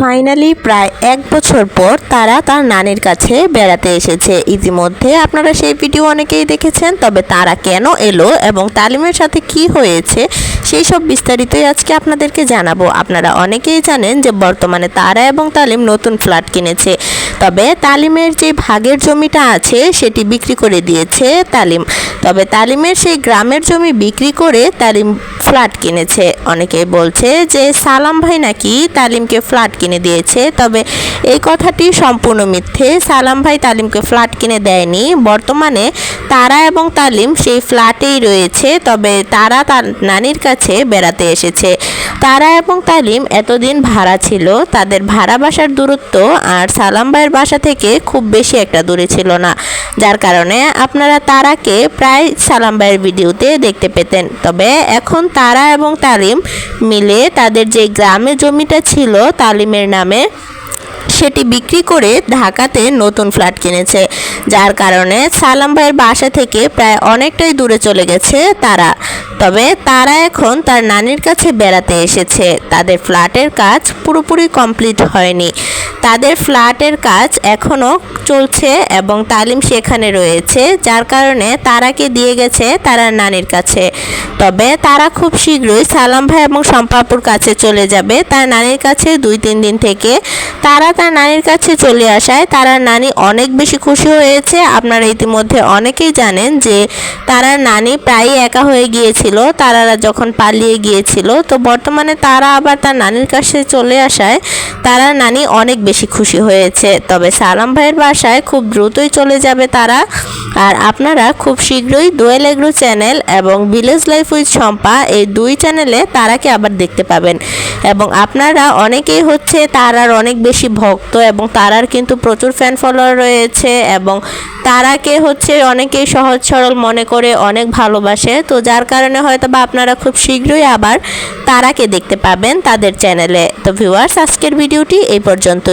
Finally প্রায় এক বছর পর তারা তার নানির কাছে বেড়াতে এসেছে। ইতিমধ্যে আপনারা সেই ভিডিও অনেকেই দেখেছেন, তবে তারা কেন এলো এবং তালিমের সাথে কি হয়েছে, সেই সব বিস্তারিতই আজকে আপনাদেরকে জানাব। আপনারা অনেকেই জানেন যে বর্তমানে তারা এবং তালিম নতুন ফ্ল্যাট কিনেছে। তবে তালিমের যে ভাগের জমিটা আছে, সেটি বিক্রি করে দিয়েছে তালিম। তবে তালিমের সেই গ্রামের জমি বিক্রি করে তালিম ফ্ল্যাট কিনেছে। অনেকেই বলছে যে সালাম ভাই নাকি তালিমকে ফ্ল্যাট কিনে দিয়েছে, তবে এই কথাটি সম্পূর্ণ মিথ্যে। সালাম ভাই তালিমকে ফ্ল্যাট কিনে দেয়নি। বর্তমানে তারা এবং তালিম সেই ফ্ল্যাটেই রয়েছে, তবে তারা তার নানির কাছে বেড়াতে এসেছে। তারা এবং তালিম এতদিন ভাড়া ছিল, তাদের ভাড়া বাসার দূরত্ব আর সালাম ভাইয়ের বাসা থেকে খুব বেশি একটা দূরে ছিল না। যার কারণে আপনারা তারাকে প্রায় সালাম ভাইয়ের ভিডিওতে দেখতে পেতেন। তবে এখন তারা এবং তালিম মিলে তাদের যে গ্রামে জমিটা ছিল তালিমের নামে, সেটি বিক্রি করে ঢাকাতে নতুন ফ্ল্যাট কিনেছে। যার কারণে সালাম ভাইয়ের বাসা থেকে প্রায় অনেকটাই দূরে চলে গেছে তারা। তবে তারা এখন তার নানির কাছে বেড়াতে এসেছে। তাদের ফ্ল্যাটের কাজ পুরোপুরি কমপ্লিট হয়নি। তাদের ফ্ল্যাটের কাজ এখনও চলছে এবং তালিম সেখানে রয়েছে, যার কারণে তারাকে দিয়ে গেছে তারার নানির কাছে। তবে তারা খুব শীঘ্রই সালাম ভাই এবং সম্পাপুর কাছে চলে যাবে। তার নানির কাছে দুই, তিন দিন থেকে তারা তার নানির কাছে চলে আসায় তারার নানি অনেক বেশি খুশি হয়েছে। আপনারা ইতিমধ্যে অনেকেই জানেন যে তারার নানি প্রায়ই একা হয়ে গিয়েছিল তারারা যখন পালিয়ে গিয়েছিল, তো বর্তমানে তারা আবার তার নানির কাছে চলে আসায় তারার নানি অনেক বেশি খুশি হয়েছে। তবে সালাম ভাইয়ের বাসায় খুব দ্রুতই চলে যাবে তারা। আর আপনারা খুব শীঘ্রই দোয়েল এগ্রো চ্যানেল এবং ভিলেজ লাইফ উইথ শম্পা এই দুই চ্যানেলে তারাকে আবার দেখতে পাবেন। এবং আপনারা অনেকেই হচ্ছে তারার অনেক বেশি ভক্ত এবং তারার কিন্তু প্রচুর ফ্যান ফলোয়ার রয়েছে এবং তারাকে হচ্ছে অনেকেই সহজ সরল মনে করে অনেক ভালোবাসে। তো যার কারণে হয়তো বা আপনারা খুব শীঘ্রই আবার তারাকে দেখতে পাবেন তাদের চ্যানেলে। তো ভিউয়ার্স আজকের ভিডিওটি এই পর্যন্ত